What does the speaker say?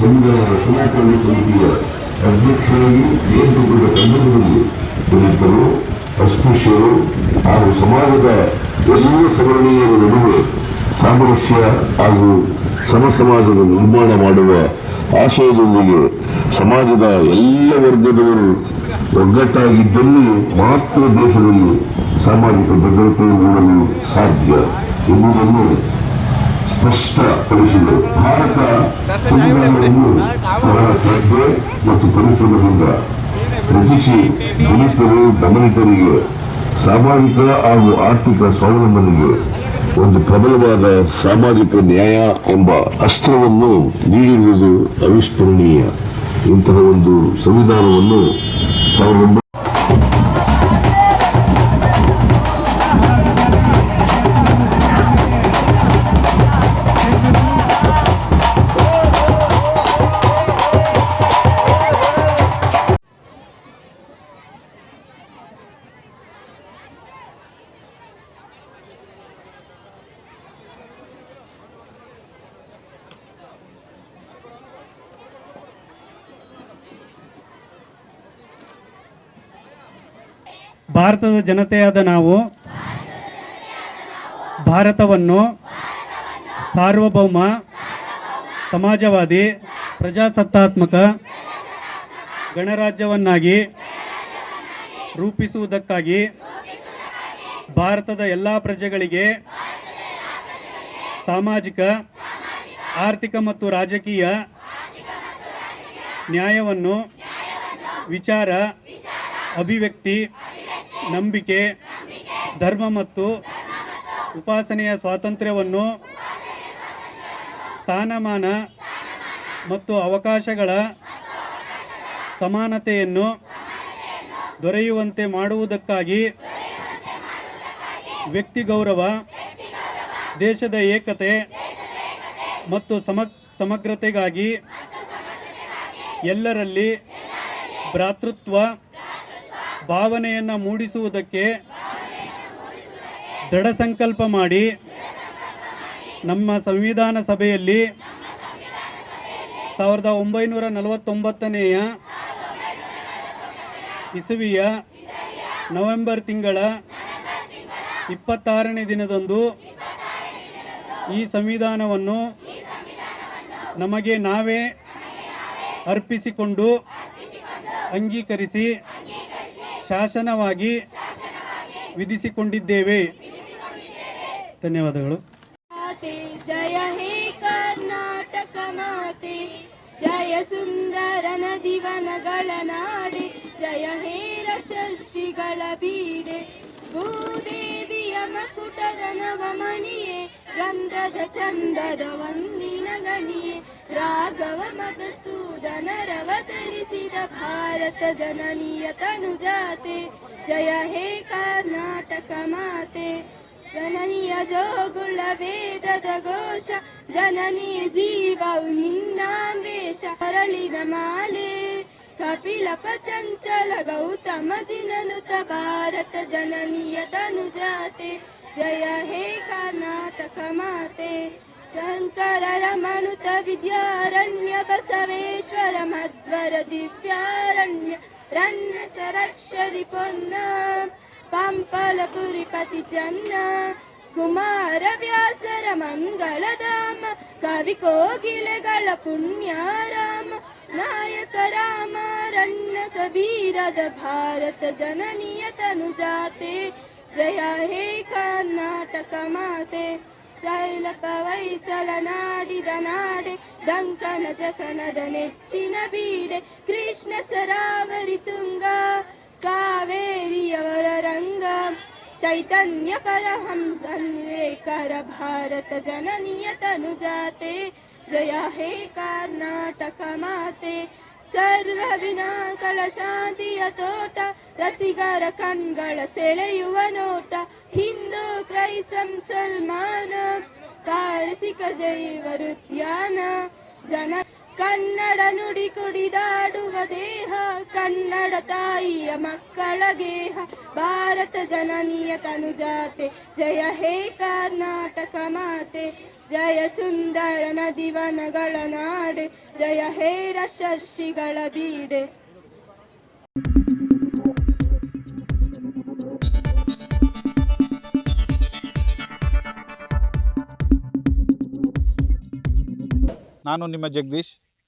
ಸಂವಿಧಾನ ಕಾರ್ಯ ಸಮಿತಿಯ ಅಧ್ಯಕ್ಷರಾಗಿ ನೇಮಕಗೊಂಡ ಸಂದರ್ಭದಲ್ಲಿ ದಲಿತರು ಅಸ್ಪೃಶ್ಯರು ಹಾಗೂ ಸಮಾಜದ ಎಲ್ಲ ಸವರ್ಣೀಯರ ನಡುವೆ ಸಾಮರಸ್ಯ ಹಾಗೂ ಸಮ ಸಮಾಜದ ನಿರ್ಮಾಣ ಮಾಡುವ ಆಶಯದೊಂದಿಗೆ ಸಮಾಜದ ಎಲ್ಲ ವರ್ಗದವರು ಒಗ್ಗಟ್ಟಾಗಿದ್ದಲ್ಲಿ ಮಾತ್ರ ದೇಶದಲ್ಲಿ ಸಾಮಾಜಿಕ ಭದ್ರತೆ ಮೂಡಲು ಸಾಧ್ಯ ಎಂಬುದನ್ನು ಸ್ಪಷ್ಟಪಡಿಸಿದರು ಭಾರತ ಸಂವಿಧಾನವನ್ನು ಬಹಳ ಶ್ರದ್ಧೆ ಮತ್ತು ಪರಿಶ್ರಮದಿಂದ ರಚಿಸಿ ದಲಿತರು ದಮನಿತರಿಗೆ ಸಾಮಾಜಿಕ ಹಾಗೂ ಆರ್ಥಿಕ ಸ್ವಾವಲಂಬನೆಗೆ ಒಂದು ಪ್ರಬಲವಾದ ಸಾಮಾಜಿಕ ನ್ಯಾಯ ಎಂಬ ಅಸ್ತ್ರವನ್ನು ನೀಡಿರುವುದು ಅವಿಸ್ಮರಣೀಯ. ಇಂತಹ ಒಂದು ಸಂವಿಧಾನವನ್ನು ಸಾವಿರದ ಭಾರತದ ಜನತೆಯಾದ ನಾವು, ಭಾರತವನ್ನು ಸಾರ್ವಭೌಮ, ಸಮಾಜವಾದಿ, ಪ್ರಜಾಸತ್ತಾತ್ಮಕ ಗಣರಾಜ್ಯವನ್ನಾಗಿ ರೂಪಿಸುವುದಕ್ಕಾಗಿ ಭಾರತದ ಎಲ್ಲ ಪ್ರಜೆಗಳಿಗೆ ಸಾಮಾಜಿಕ, ಆರ್ಥಿಕ ಮತ್ತು ರಾಜಕೀಯ ನ್ಯಾಯವನ್ನು, ವಿಚಾರ, ಅಭಿವ್ಯಕ್ತಿ ನಂಬಿಕೆ, ಧರ್ಮ ಮತ್ತು ಉಪಾಸನೆಯ ಸ್ವಾತಂತ್ರ್ಯವನ್ನು ಸ್ಥಾನಮಾನ ಮತ್ತು ಅವಕಾಶಗಳ ಸಮಾನತೆಯನ್ನು ದೊರೆಯುವಂತೆ ಮಾಡುವುದಕ್ಕಾಗಿ ವ್ಯಕ್ತಿ ಗೌರವ, ದೇಶದ ಏಕತೆ ಮತ್ತು ಸಮ ಸಮಗ್ರತೆಗಾಗಿ ಎಲ್ಲರಲ್ಲಿ ಭ್ರಾತೃತ್ವ ಭಾವನೆಯನ್ನು ಮೂಡಿಸುವುದಕ್ಕೆ ದೃಢ ಸಂಕಲ್ಪ ಮಾಡಿ ನಮ್ಮ ಸಂವಿಧಾನ ಸಭೆಯಲ್ಲಿ ಸಾವಿರದ ಒಂಬೈನೂರ ನಲವತ್ತೊಂಬತ್ತನೆಯ ಇಸವಿಯ ನವೆಂಬರ್ ತಿಂಗಳ ಇಪ್ಪತ್ತಾರನೇ ದಿನದಂದು ಈ ಸಂವಿಧಾನವನ್ನು ನಮಗೆ ನಾವೇ ಅರ್ಪಿಸಿಕೊಂಡು ಅಂಗೀಕರಿಸಿ ಶಾಸನವಾಗಿ ವಿಧಿಸಿಕೊಂಡಿದ್ದೇವೆ. ಧನ್ಯವಾದಗಳು. ಜಯ ಹೇ ಕರ್ನಾಟಕ ಮಾತೆ. ಜಯ ಸುಂದರ ನದಿವನಗಳ ನಾಡಿ. ಜಯ ಹೇ ರಶರ್ಷಿಗಳ ಬೀಡೆ. ಭೂದೇವಿಯ ಮಕುಟದ ನವಮಣಿಯೇ ಗಂಧದ ಚಂದದ ವಂದಿನ ಗಣಿಯೇ ರಾಘವ ಮಧುಸೂದನರವತರಿಸಿದ ಭಾರತ ಜನನೀಯ ತನುಜಾತೆ ಜಯ ಹೇ ಕರ್ನಾಟಕ ಮಾತೆ ಜನನಿಯ ಜೋಗುಳ ವೇದದ ಘೋಷ ಜನನಿಯ ಜೀವವು ನಿನ್ನಾನ್ವೇಷ ಅರಳಿದ ಮಾಲೆ कपिलपचञ्चल गौतमदिननुत भारतजननियतनुजाते जय हे कर्नाटकमाते। शङ्करमनुत विद्यारण्य बसवेश्वर मध्वर दिव्यारण्य रन्यसरक्षरिपुन्ना पम्पलपुरिपतिजन्ना ಪತಿ ಚನ್ನ ಕುಮಾರ ವ್ಯಾಸರ ಮಂಗಳಧಾಮ ಕವಿ ಕೋಗಿಲೆಗಳ ಪುಣ್ಯಾರಾಮ ನಾಯಕ ರಾಮ ರಣ್ಣ ಕಬೀರದ ಭಾರತ ಜನನಿಯ ತನುಜಾತೆ ಜಯ ಹೇ ಕರ್ನಾಟಕ ಮಾತೆ ಸೈಲಪ ವೈಸಲ ನಾಡಿದ ನಾಡೆ ಡಂಕಣ ಜಕಣದ ನೆಚ್ಚಿನ ಬೀಡೆ ಕೃಷ್ಣ ಸರಾವರಿ ತುಂಗ ಕಾವೇರಿಯವರ ರಂಗ ಚೈತನ್ಯ ಪರಹಂಸನ್ವೇಕರ ಭಾರತ ಜನನಿಯ ತನುಜಾತೆ ಜಯ ಹೇ ಕರ್ನಾಟಕ ಮಾತೆ ಸರ್ವ ವಿನಾಗಳ ಶಾಂತಿಯ ತೋಟ ರಸಿಗರ ಕಣ್ಗಳ ಸೆಳೆಯುವ ನೋಟ ಹಿಂದೂ ಕ್ರೈಸ್ತ ಮುಸಲ್ಮಾನ ಪಾರಸಿಕ ಜೈವ ಉದ್ಯಾನ ಜನ ಕನ್ನಡ ನುಡಿ ಕುಡಿದಾಡುವ ದೇಹ, ಕನ್ನಡ ತಾಯಿಯ ಮಕ್ಕಳ ಗೇಹ. ಭಾರತ ಜನನಿಯ ತನುಜಾತೆ, ಜಯ ಹೇ ಕರ್ನಾಟಕ ಮಾತೆ. ಜಯ ಸುಂದರ ನದಿವನಗಳ ನಾಡೆ, ಜಯ ಹೇ ರಶರ್ಷಿಗಳ ಬೀಡೆ. ನಾನು ನಿಮ್ಮ ಜಗದೀಶ್.